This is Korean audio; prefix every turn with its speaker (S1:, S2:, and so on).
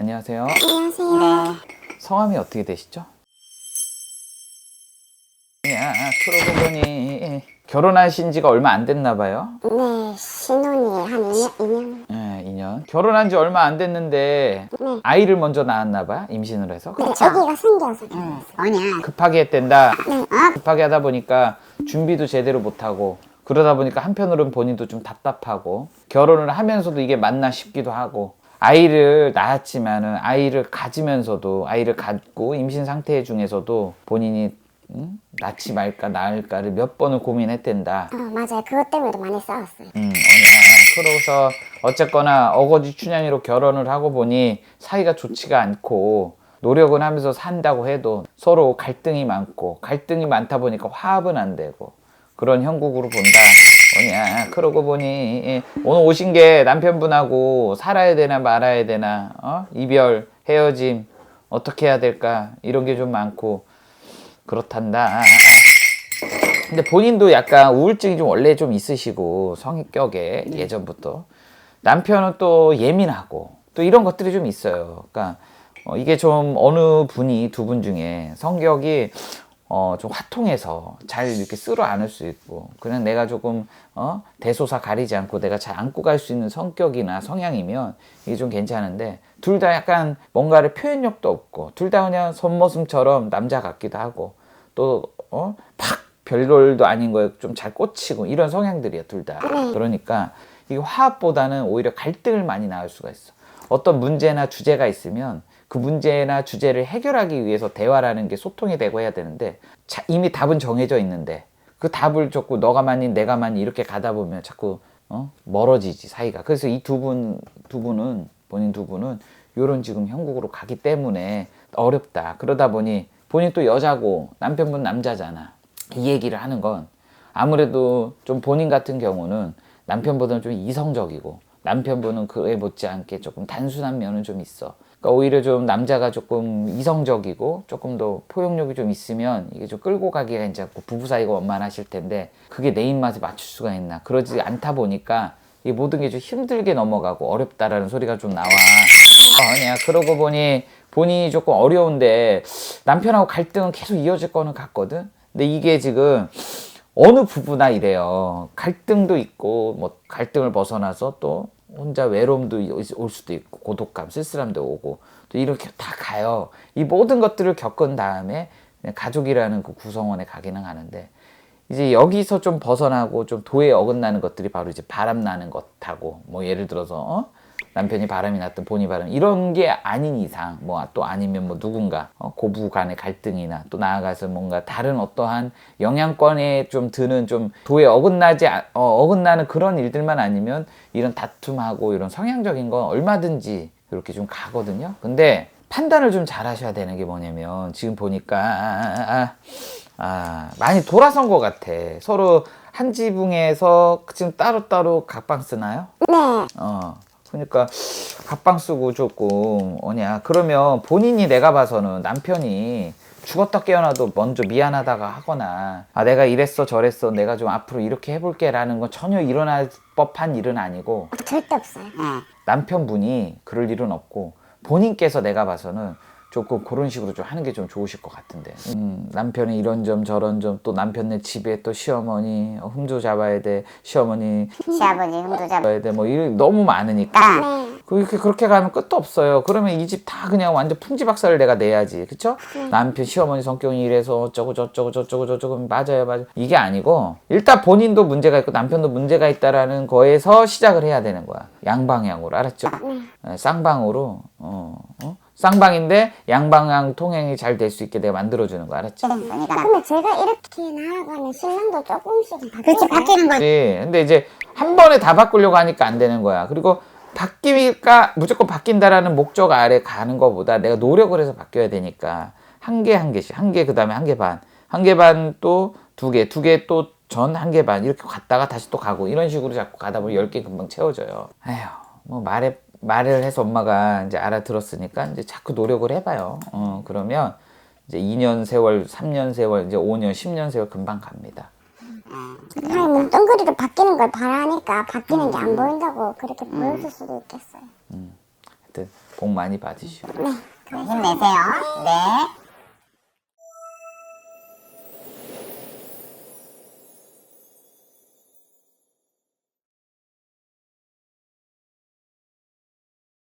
S1: 안녕하세요.
S2: 안녕하세요.
S1: 성함이 어떻게 되시죠? 야, 그러고 보니 결혼하신 지가 얼마 안 됐나 봐요.
S2: 네, 신혼이 한 2년, 2년.
S1: 예, 2년. 결혼한 지 얼마 안 됐는데
S2: 네.
S1: 아이를 먼저 낳았나 봐요. 임신을 해서.
S2: 네, 아기가 생겨서 결혼했어요.
S3: 뭐냐?
S1: 급하게 했댄다.
S2: 네.
S3: 어?
S1: 급하게 하다 보니까 준비도 제대로 못하고 그러다 보니까 한편으로는 본인도 좀 답답하고 결혼을 하면서도 이게 맞나 싶기도 하고 아이를 낳았지만은 아이를 가지면서도 아이를 갖고 임신 상태 중에서도 본인이 음? 낳지 말까 낳을까를 몇 번을 고민했댄다.
S2: 어, 맞아요. 그것 때문에도 많이 싸웠어요.
S1: 음, 아니야. 그러고서 어쨌거나 어거지 춘향이로 결혼을 하고 보니 사이가 좋지가 않고 노력은 하면서 산다고 해도 서로 갈등이 많고 갈등이 많다 보니까 화합은 안 되고 그런 형국으로 본다. 뭐냐. 그러고 보니 예, 오늘 오신 게 남편분하고 살아야 되나 말아야 되나 어? 이별, 헤어짐 어떻게 해야 될까 이런 게 좀 많고 그렇단다. 근데 본인도 약간 우울증이 좀 원래 좀 있으시고 성격에 예전부터 남편은 또 예민하고 또 이런 것들이 좀 있어요. 그러니까 어, 이게 좀 어느 분이 두 분 중에 성격이 어, 좀 화통해서 잘 이렇게 쓸어 안을 수 있고 그냥 내가 조금 어, 대소사 가리지 않고 내가 잘 안고 갈 수 있는 성격이나 성향이면 이게 좀 괜찮은데 둘 다 약간 뭔가를 표현력도 없고 둘 다 그냥 손모습처럼 남자 같기도 하고 또 어? 팍 별rol도 아닌 거에 좀 잘 꽂히고 이런 성향들이야 둘 다. 그러니까 이게 화합보다는 오히려 갈등을 많이 낳을 수가 있어. 어떤 문제나 주제가 있으면 그 문제나 주제를 해결하기 위해서 대화라는 게 소통이 되고 해야 되는데 자, 이미 답은 정해져 있는데 그 답을 자꾸 너가 많이 내가 많이 이렇게 가다 보면 자꾸 어? 멀어지지 사이가. 그래서 이 두 분 두 분은 본인 두 분은 요런 지금 형국으로 가기 때문에 어렵다. 그러다 보니 본인 또 여자고 남편분 남자잖아. 이 얘기를 하는 건 아무래도 좀 본인 같은 경우는 남편보다는 좀 이성적이고 남편분은 그에 못지않게 조금 단순한 면은 좀 있어. 그러니까 오히려 좀 남자가 조금 이성적이고 조금 더 포용력이 좀 있으면 이게 좀 끌고 가기가 이제 부부 사이가 원만하실 텐데 그게 내 입맛에 맞출 수가 있나 그러지 않다 보니까 이 모든 게 좀 힘들게 넘어가고 어렵다라는 소리가 좀 나와. 어, 아니야. 그러고 보니 본인이 조금 어려운데 남편하고 갈등은 계속 이어질 거는 같거든. 근데 이게 지금 어느 부부나 이래요. 갈등도 있고 뭐 갈등을 벗어나서 또 혼자 외로움도 올 수도 있고 고독감, 쓸쓸함도 오고 또 이렇게 다 가요. 이 모든 것들을 겪은 다음에 가족이라는 그 구성원에 가기는 하는데 이제 여기서 좀 벗어나고 좀 도에 어긋나는 것들이 바로 이제 바람 나는 것하고 뭐 예를 들어서 어? 남편이 바람이 났든 본이 바람 이런 게 아닌 이상 뭐 또 아니면 뭐 누군가 어, 고부 간의 갈등이나 또 나아가서 뭔가 다른 어떠한 영향권에 좀 드는 좀 도에 어긋나지 아- 어, 어긋나는 그런 일들만 아니면 이런 다툼하고 이런 성향적인 건 얼마든지 이렇게 좀 가거든요. 근데 판단을 좀 잘 하셔야 되는 게 뭐냐면 지금 보니까 아, 아, 아, 아, 많이 돌아선 것 같아. 서로 한 지붕에서 지금 따로따로 각방 쓰나요?
S2: 네.
S1: 어. 그러니까 각방 쓰고 조금 뭐냐 그러면 본인이 내가 봐서는 남편이 죽었다 깨어나도 먼저 미안하다가 하거나 아 내가 이랬어 저랬어 내가 좀 앞으로 이렇게 해볼게 라는 건 전혀 일어날 법한 일은 아니고
S2: 절대 없어요.
S3: 어.
S1: 남편분이 그럴 일은 없고 본인께서 내가 봐서는 조금 그런 식으로 좀 하는 게 좀 좋으실 것 같은데 음, 남편의 이런 점 저런 점 또 남편네 집에 또 시어머니 어, 흠도 잡아야 돼 시어머니
S3: 시아버지 흠도 잡.
S1: 잡아야 돼뭐 이런 너무 많으니까
S3: 까.
S2: 네.
S1: 그렇게 그렇게 가면 끝도 없어요. 그러면 이 집 다 그냥 완전 풍지박살을 내가 내야지, 그쵸? 남편 시어머니 성격이 이래서 어쩌고 저쩌고 저쩌고 저쩌고 맞아요, 맞아요. 이게 아니고 일단 본인도 문제가 있고 남편도 문제가 있다라는 거에서 시작을 해야 되는 거야. 양방향으로 알았죠? 네, 쌍방으로 어, 어? 쌍방인데 양방향 통행이 잘 될 수 있게 내가 만들어주는 거 알았지?
S3: 그러니까.
S2: 근데 제가 이렇게 나아가면 신랑도 조금씩은 바뀌어요.
S3: 그렇지 바뀌는 거지.
S1: 그렇지. 근데 이제 한 번에 다 바꾸려고 하니까 안 되는 거야. 그리고 바뀌니까 무조건 바뀐다라는 목적 아래 가는 것보다 내가 노력을 해서 바뀌어야 되니까 한 개 한 개씩 한 개 그 다음에 한 개 반, 한 개 반 또 두 개, 두 개 또 전 한 개 반 이렇게 갔다가 다시 또 가고 이런 식으로 자꾸 가다 보면 열 개 금방 채워져요. 에휴, 뭐 말에 말을 해서 엄마가 이제 알아들었으니까 이제 자꾸 노력을 해봐요. 어, 그러면 이제 2년 세월, 3년 세월, 이제 5년, 10년 세월 금방 갑니다.
S2: 아니, 뭉뚱그리로 바뀌는 걸 바라니까 바뀌는 게 안 보인다고 그렇게 보여줄 수도 있겠어요.
S1: 하여튼 복 많이 받으시고
S3: 힘내세요. 네.